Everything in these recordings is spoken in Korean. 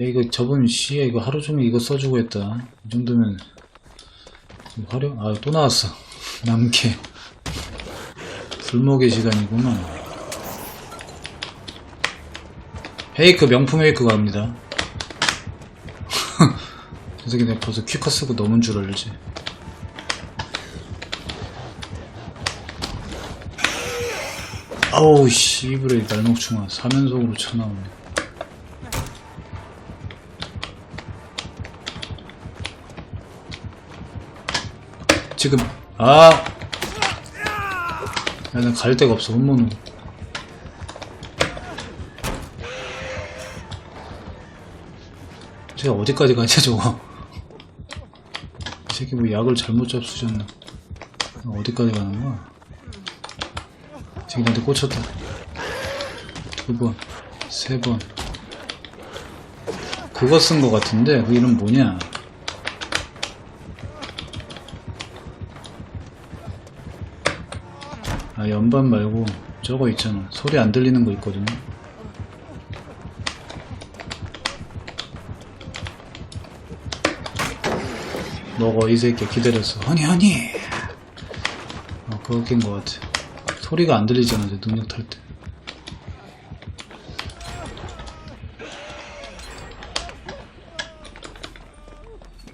야, 이거 저번 시에 이거 하루 종일 이거 써주고 했다. 이 정도면 좀 활용, 아, 또 나왔어. 남캐. 불목의 시간이구만. 페이크, 명품 페이크 갑니다. 저 새끼 내가 벌써 퀴커 쓰고 넘은 줄 알지. 아우, 씨, 이불에 날먹충아. 사면속으로 쳐나오네. 지금 아 야는 갈 데가 없어 혼모는 제가 어디까지 가냐 저거 이 새끼 뭐 약을 잘못 잡수셨나? 어디까지 가는 거야 지금 나한테 꽂혔다. 두번 세번. 그거 쓴 거 같은데 그 이름 뭐냐? 아 연반 말고 저거 있잖아. 소리 안 들리는 거 있거든요 너가 이 새끼 기다렸어 허니 허니 어 그거 낀거 같아 소리가 안 들리잖아 저 능력 탈 때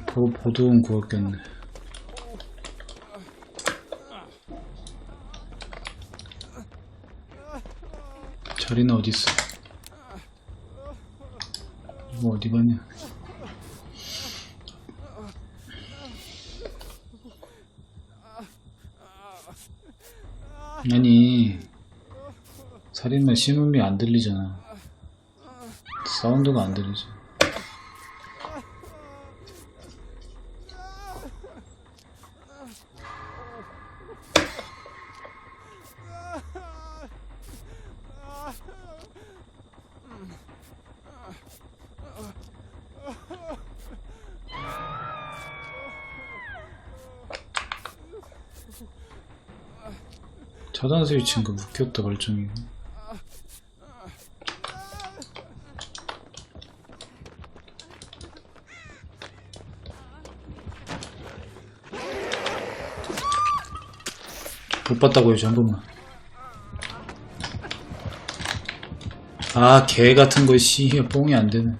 그거 보드온 그거 꼈네 자리는 어딨어? 뭐 어디 가냐? 아니 살인마 신음이 안 들리잖아. 사운드가 안 들리지 차단 스위치인 거 묶였다 발정이고 못 봤다고 해줘 한 번만. 아 개 같은 거 씨, 뽕이 안 되네.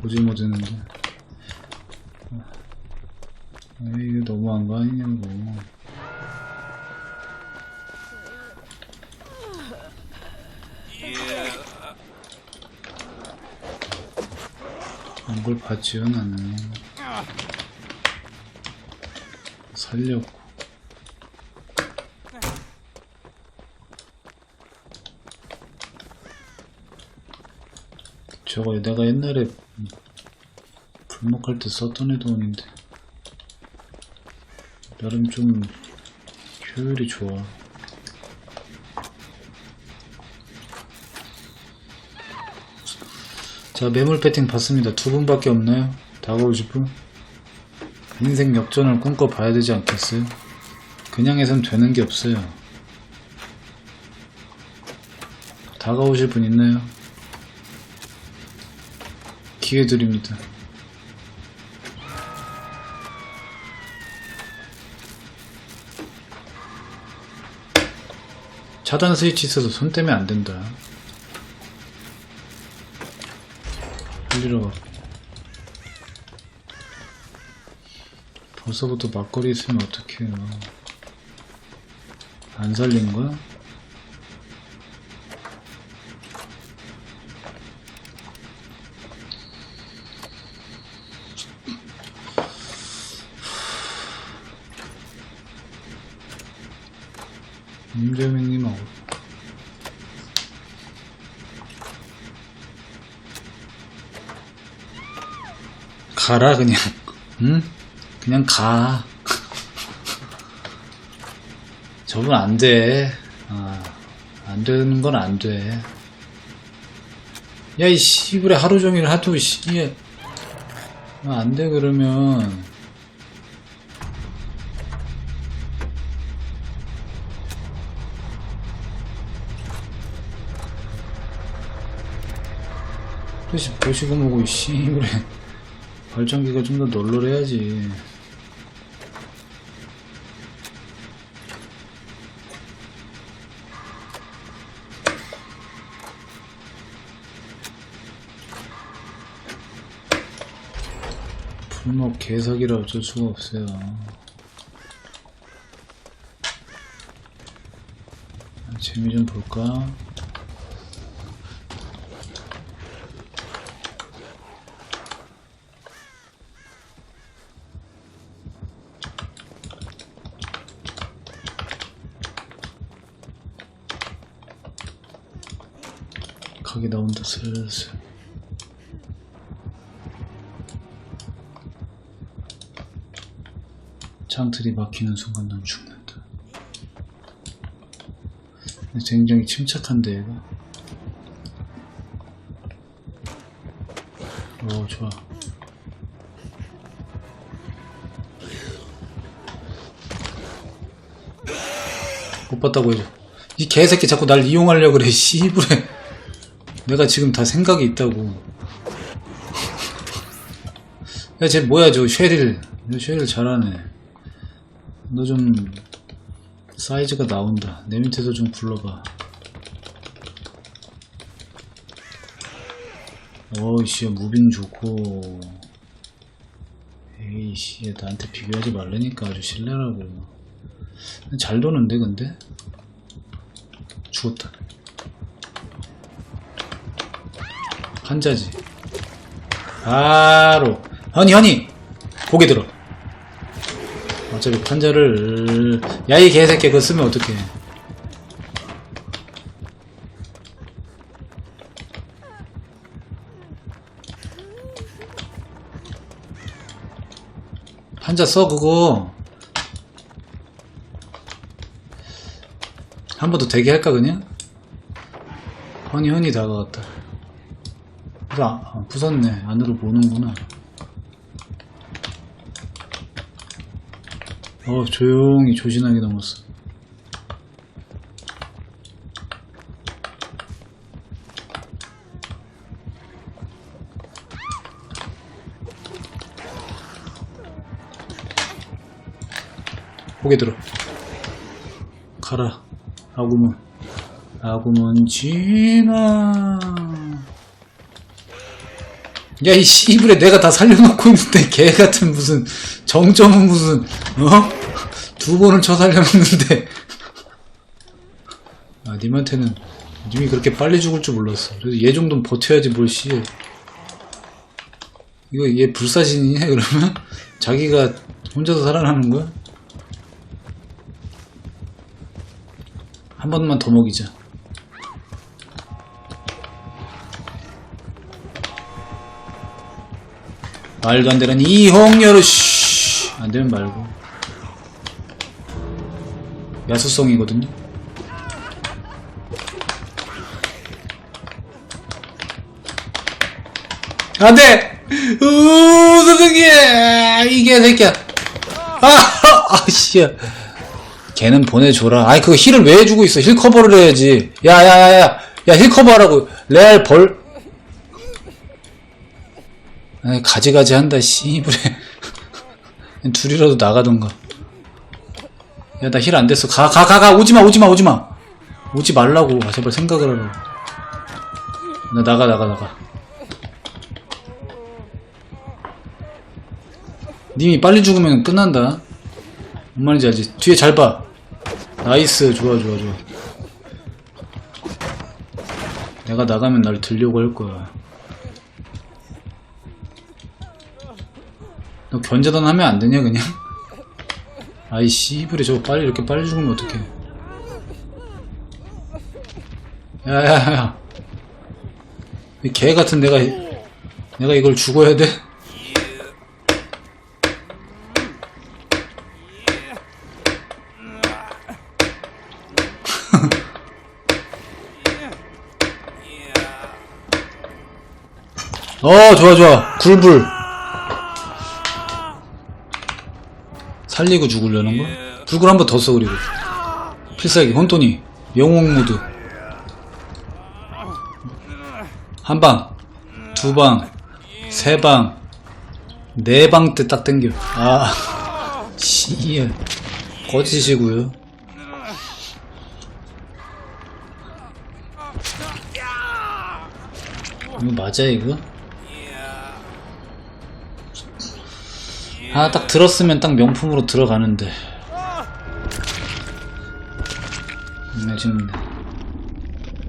보지 못했는데. 아, 이거 너무한 거 아니냐고 이걸 봤지요 나는? 살렸고. 저거 내가 옛날에 불목할 때 썼던 애 돈인데. 나름 좀 효율이 좋아 자 매물 배팅 받습니다. 두 분밖에 없나요? 다가오실 분? 인생 역전을 꿈꿔봐야 되지 않겠어요? 그냥 해선 되는 게 없어요. 다가오실 분 있나요? 기회 드립니다. 차단 스위치 있어서 손 떼면 안 된다. 살리러 가. 벌써부터 막걸리 있으면 어떡해요. 안 살린 거야? 임재민님하고 가라 그냥 응? 그냥 가 저분 안돼 아, 안 되는 건 안돼 야, 이 씨부레 하루 종일 하도, 씨, 얘. 아, 안 돼, 그러면. 그래서 보시고 뭐고, 이 씨부레. 발전기가 좀 더 널널해야지. 불목 개석이라 어쩔 수가 없어요. 재미 좀 볼까? 각이 나온다 슬슬. 창틀이 막히는 순간 난 죽는다. 굉장히 침착한데 얘가. 오 좋아. 못 봤다고 해줘. 이 개새끼 자꾸 날 이용하려고 그래 씨부레. 내가 지금 다 생각이 있다고. 야, 쟤 뭐야, 저 쉐릴. 너 쉐릴 잘하네. 너 좀 사이즈가 나온다. 내 밑에서 좀 굴러봐. 어이씨, 무빙 좋고. 에이씨, 나한테 비교하지 말라니까 아주 실례라고. 잘 도는데, 근데? 죽었다. 환자지. 바로. 허니, 허니! 고개 들어. 어차피 환자를 야 이 개새끼 그거 쓰면 어떡해 환자 써 그거 한 번 더 대기할까 그냥? 허니 허니 다가갔다 아, 부쉈네 안으로 보는구나 어, 조용히 조신하게 넘었어. 고개 들어. 가라. 아구문. 아구문 진화. 야, 이 씨부레 내가 다 살려놓고 있는데, 개 같은 무슨, 정점은 무슨, 어? 두 번을 쳐 살려놓는데. 아, 님한테는, 님이 그렇게 빨리 죽을 줄 몰랐어. 그래서 얘 정도는 버텨야지 뭘 씨. 이거 얘 불사신이냐, 그러면? 자기가 혼자서 살아나는 거야? 한 번만 더 먹이자. 말도 안 되는 이홍여로 씨. 안 되면 말고. 야수성이거든요. 안 돼! 우, 선생님! 이게 새끼야. 아, 아, 씨야. 걔는 보내줘라. 아니, 그거 힐을 왜 해주고 있어? 힐 커버를 해야지. 야, 야, 야, 야. 야, 힐 커버하라고. 레알 벌. 가지가지 한다, 씨부레. 둘이라도 나가던가. 야, 나 힐 안 됐어. 가, 가, 가, 가. 오지 마, 오지 마, 오지 마. 오지 말라고. 아, 제발 생각을 하라고. 나 나가, 나가, 나가. 님이 빨리 죽으면 끝난다. 뭔 말인지 알지? 뒤에 잘 봐. 나이스. 좋아, 좋아, 좋아. 내가 나가면 날 들려고 할 거야. 너 견제단 하면 안 되냐, 그냥? 아이, 씨부레 저거 빨리 이렇게 빨리 죽으면 어떡해. 야, 야, 야. 이개 같은 내가, 내가 이걸 죽어야 돼? 어, 좋아, 좋아. 굴불. 살리고 죽으려는 거? 불굴 한 번 더 써, 그리고. 필살기, 혼돈이. 영웅 모드. 한 방, 두 방, 세 방, 네 방 때 딱 땡겨. 아, 씨, 꺼지시고요. 이거 맞아 이거? 아 딱 들었으면 딱 명품으로 들어가는데. 네 지금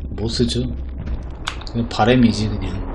뭐 쓰죠? 그냥 바램이지 그냥